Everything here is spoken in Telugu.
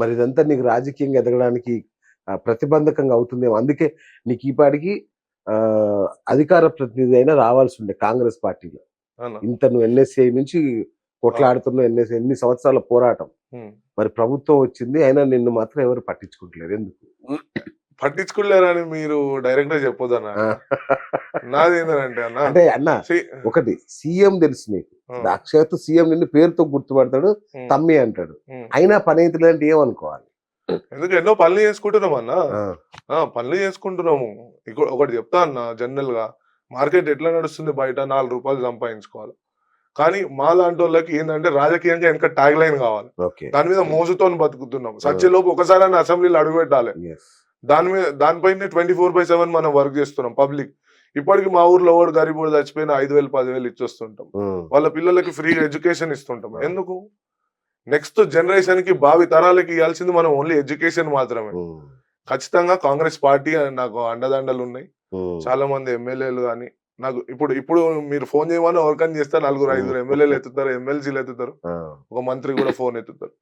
మరి ఇదంతా నీకు రాజకీయంగా ఎదగడానికి ప్రతిబంధకంగా అవుతుందేమో. అందుకే నీకు ఈ పాటికి ఆ, అధికార ప్రతినిధి అయినా రావాల్సి ఉండే కాంగ్రెస్ పార్టీలో? ఇంత నువ్వు ఎన్ఎస్ఏ నుంచి కొట్లాడుతున్నావు ఎన్ఎస్ఏ ఎన్ని సంవత్సరాల పోరాటం. మరి ప్రభుత్వం వచ్చింది అయినా నిన్ను మాత్రం ఎవరు పట్టించుకుంటలేరు. ఎందుకు? పట్టించుకోలేరని మీరు డైరెక్ట్గా చెప్పొద్దన్న. నాది ఏంటంటే అన్న అంటే అన్న ఒకటి సీఎం తెలుసు నీకు. సాక్షాత్తు సీఎం నిన్ను పేరుతో గుర్తుపడతాడు తమ్మి అంటాడు. అయినా పని అవుతుంది అంటే ఏమనుకోవాలి? ఎందుకు ఎన్నో పనులు చేసుకుంటున్నాం అన్న. పనులు చేసుకుంటున్నాము. ఇక్కడ ఒకటి చెప్తా అన్న జనరల్గా మార్కెట్ ఎట్లా నడుస్తుంది బయట? నాలుగు రూపాయలు సంపాదించుకోవాలి. కానీ మా లాంటి వాళ్ళకి ఏంటంటే రాజకీయంగా వెనక ట్యాగ్ లైన్ కావాలి. దాని మీద మోజుతో బతుకుతున్నాం. సత్యలోపు ఒకసారి అసెంబ్లీలో అడుగు పెట్టాలి. దాని మీద దానిపైన ట్వంటీ ఫోర్ బై సెవెన్ మనం వర్క్ చేస్తున్నాం పబ్లిక్ ఇప్పటికి మా ఊర్లో ఓడి గరీబోడు చచ్చిపోయిన ఐదు వేలు పదివేలు ఇచ్చొస్తుంటాం. వాళ్ళ పిల్లలకి ఫ్రీ ఎడ్యుకేషన్ ఇస్తుంటాం. ఎందుకు? నెక్స్ట్ జనరేషన్కి భావి తరాలకి ఇవ్వాల్సింది మనం ఓన్లీ ఎడ్యుకేషన్ మాత్రమే. ఖచ్చితంగా కాంగ్రెస్ పార్టీ నాకు అండదండలు ఉన్నాయి. చాలా మంది ఎమ్మెల్యేలు కానీ నాకు ఇప్పుడు ఇప్పుడు మీరు ఫోన్ చేయమని ఎవరికైనా చేస్తే నలుగురు ఐదుగురు ఎమ్మెల్యేలు ఎత్తుతారు ఎమ్మెల్సీలు ఎత్తుతారు. ఒక మంత్రి కూడా ఫోన్ ఎత్తుతారు.